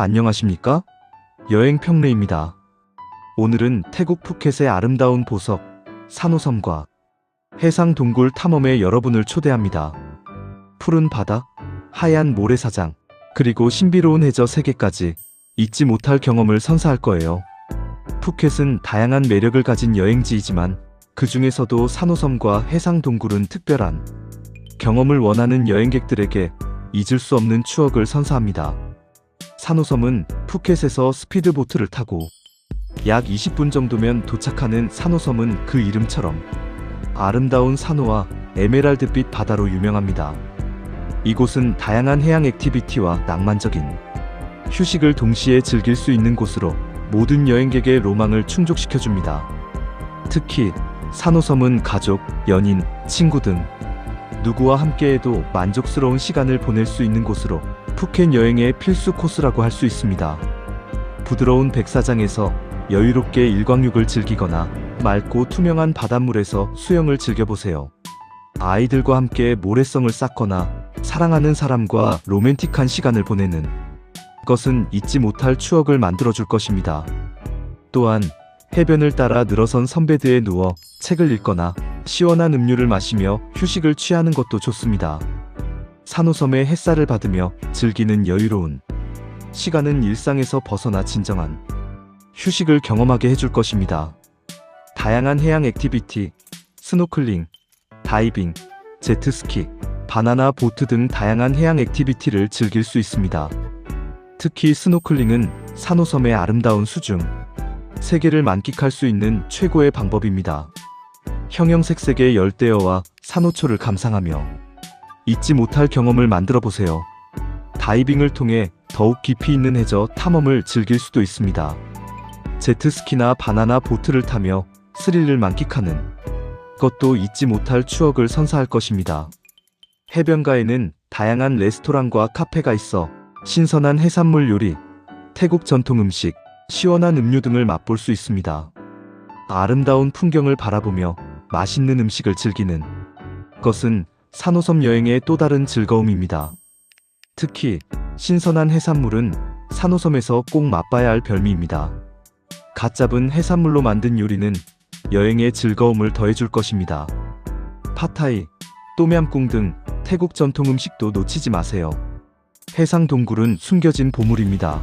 안녕하십니까? 여행 평례입니다. 오늘은 태국 푸켓의 아름다운 보석, 산호섬과 해상 동굴 탐험에 여러분을 초대합니다. 푸른 바다, 하얀 모래사장, 그리고 신비로운 해저 세계까지 잊지 못할 경험을 선사할 거예요. 푸켓은 다양한 매력을 가진 여행지이지만 그 중에서도 산호섬과 해상 동굴은 특별한 경험을 원하는 여행객들에게 잊을 수 없는 추억을 선사합니다. 산호섬은 푸켓에서 스피드보트를 타고 약 20분 정도면 도착하는 산호섬은 그 이름처럼 아름다운 산호와 에메랄드빛 바다로 유명합니다. 이곳은 다양한 해양 액티비티와 낭만적인 휴식을 동시에 즐길 수 있는 곳으로 모든 여행객의 로망을 충족시켜줍니다. 특히 산호섬은 가족, 연인, 친구 등 누구와 함께해도 만족스러운 시간을 보낼 수 있는 곳으로 푸켓 여행의 필수 코스라고 할 수 있습니다. 부드러운 백사장에서 여유롭게 일광욕을 즐기거나 맑고 투명한 바닷물에서 수영을 즐겨보세요. 아이들과 함께 모래성을 쌓거나 사랑하는 사람과 로맨틱한 시간을 보내는 것은 잊지 못할 추억을 만들어줄 것입니다. 또한 해변을 따라 늘어선 선베드에 누워 책을 읽거나 시원한 음료를 마시며 휴식을 취하는 것도 좋습니다. 산호섬의 햇살을 받으며 즐기는 여유로운 시간은 일상에서 벗어나 진정한 휴식을 경험하게 해줄 것입니다. 다양한 해양 액티비티, 스노클링, 다이빙, 제트스키, 바나나 보트 등 다양한 해양 액티비티를 즐길 수 있습니다. 특히 스노클링은 산호섬의 아름다운 수중, 세계를 만끽할 수 있는 최고의 방법입니다. 형형색색의 열대어와 산호초를 감상하며 잊지 못할 경험을 만들어 보세요. 다이빙을 통해 더욱 깊이 있는 해저 탐험을 즐길 수도 있습니다. 제트스키나 바나나 보트를 타며 스릴을 만끽하는 것도 잊지 못할 추억을 선사할 것입니다. 해변가에는 다양한 레스토랑과 카페가 있어 신선한 해산물 요리, 태국 전통 음식, 시원한 음료 등을 맛볼 수 있습니다. 아름다운 풍경을 바라보며 맛있는 음식을 즐기는 것은 산호섬 여행의 또 다른 즐거움입니다. 특히 신선한 해산물은 산호섬에서 꼭 맛봐야 할 별미입니다. 갓 잡은 해산물로 만든 요리는 여행의 즐거움을 더해줄 것입니다. 파타이, 또미암꿍 등 태국 전통 음식도 놓치지 마세요. 해상 동굴은 숨겨진 보물입니다.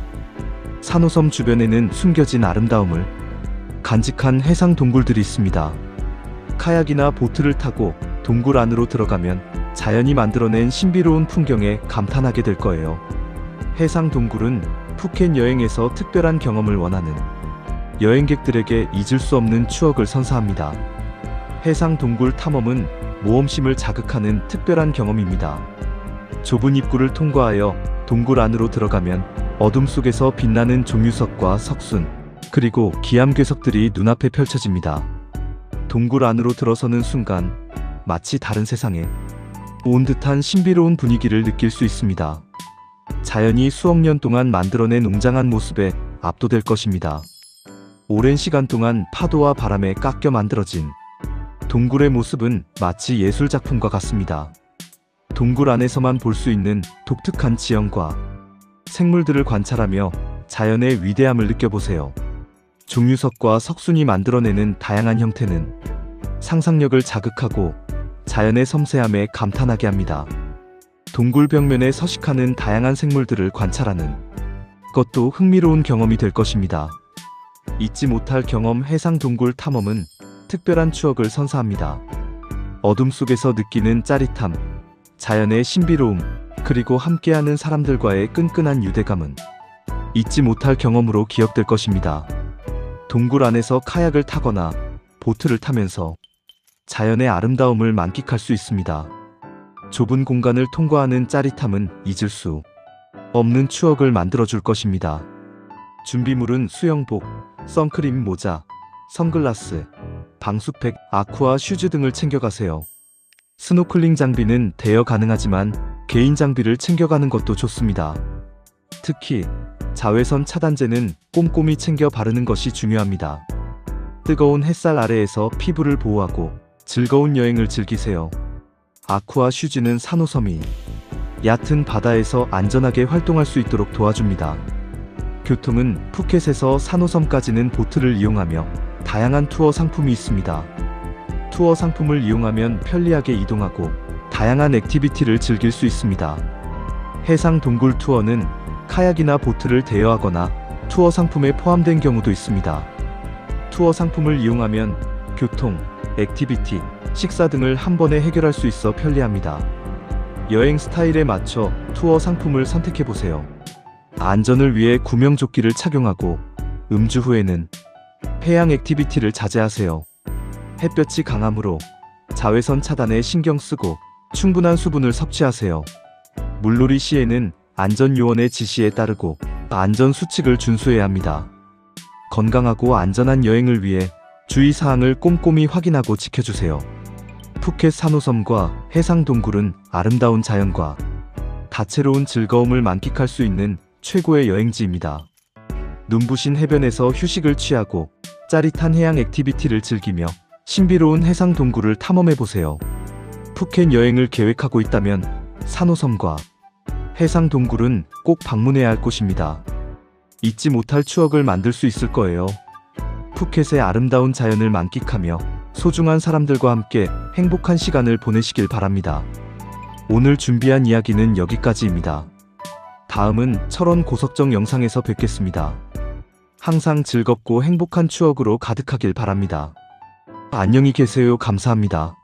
산호섬 주변에는 숨겨진 아름다움을 간직한 해상 동굴들이 있습니다. 카약이나 보트를 타고 동굴 안으로 들어가면 자연이 만들어낸 신비로운 풍경에 감탄하게 될 거예요. 해상 동굴은 푸켓 여행에서 특별한 경험을 원하는 여행객들에게 잊을 수 없는 추억을 선사합니다. 해상 동굴 탐험은 모험심을 자극하는 특별한 경험입니다. 좁은 입구를 통과하여 동굴 안으로 들어가면 어둠 속에서 빛나는 종유석과 석순, 그리고 기암괴석들이 눈앞에 펼쳐집니다. 동굴 안으로 들어서는 순간 마치 다른 세상에 온 듯한 신비로운 분위기를 느낄 수 있습니다. 자연이 수억 년 동안 만들어낸 웅장한 모습에 압도될 것입니다. 오랜 시간 동안 파도와 바람에 깎여 만들어진 동굴의 모습은 마치 예술 작품과 같습니다. 동굴 안에서만 볼 수 있는 독특한 지형과 생물들을 관찰하며 자연의 위대함을 느껴보세요. 종유석과 석순이 만들어내는 다양한 형태는 상상력을 자극하고 자연의 섬세함에 감탄하게 합니다. 동굴 벽면에 서식하는 다양한 생물들을 관찰하는 것도 흥미로운 경험이 될 것입니다. 잊지 못할 경험 해상 동굴 탐험은 특별한 추억을 선사합니다. 어둠 속에서 느끼는 짜릿함, 자연의 신비로움, 그리고 함께하는 사람들과의 끈끈한 유대감은 잊지 못할 경험으로 기억될 것입니다. 동굴 안에서 카약을 타거나 보트를 타면서 자연의 아름다움을 만끽할 수 있습니다. 좁은 공간을 통과하는 짜릿함은 잊을 수 없는 추억을 만들어줄 것입니다. 준비물은 수영복, 선크림 모자, 선글라스, 방수팩, 아쿠아 슈즈 등을 챙겨가세요. 스노클링 장비는 대여 가능하지만 개인 장비를 챙겨가는 것도 좋습니다. 특히 자외선 차단제는 꼼꼼히 챙겨 바르는 것이 중요합니다. 뜨거운 햇살 아래에서 피부를 보호하고 즐거운 여행을 즐기세요. 아쿠아 슈즈는 산호섬이 얕은 바다에서 안전하게 활동할 수 있도록 도와줍니다. 교통은 푸켓에서 산호섬까지는 보트를 이용하며 다양한 투어 상품이 있습니다. 투어 상품을 이용하면 편리하게 이동하고 다양한 액티비티를 즐길 수 있습니다. 해상 동굴 투어는 카약이나 보트를 대여하거나 투어 상품에 포함된 경우도 있습니다. 투어 상품을 이용하면 교통, 액티비티, 식사 등을 한 번에 해결할 수 있어 편리합니다. 여행 스타일에 맞춰 투어 상품을 선택해 보세요. 안전을 위해 구명조끼를 착용하고 음주 후에는 해양 액티비티를 자제하세요. 햇볕이 강하므로 자외선 차단에 신경 쓰고 충분한 수분을 섭취하세요. 물놀이 시에는 안전요원의 지시에 따르고 안전 수칙을 준수해야 합니다. 건강하고 안전한 여행을 위해 주의사항을 꼼꼼히 확인하고 지켜주세요. 푸켓 산호섬과 해상 동굴은 아름다운 자연과 다채로운 즐거움을 만끽할 수 있는 최고의 여행지입니다. 눈부신 해변에서 휴식을 취하고 짜릿한 해양 액티비티를 즐기며 신비로운 해상 동굴을 탐험해 보세요. 푸켓 여행을 계획하고 있다면 산호섬과 해상 동굴은 꼭 방문해야 할 곳입니다. 잊지 못할 추억을 만들 수 있을 거예요. 푸켓의 아름다운 자연을 만끽하며 소중한 사람들과 함께 행복한 시간을 보내시길 바랍니다. 오늘 준비한 이야기는 여기까지입니다. 다음은 철원 고석정 영상에서 뵙겠습니다. 항상 즐겁고 행복한 추억으로 가득하길 바랍니다. 안녕히 계세요. 감사합니다.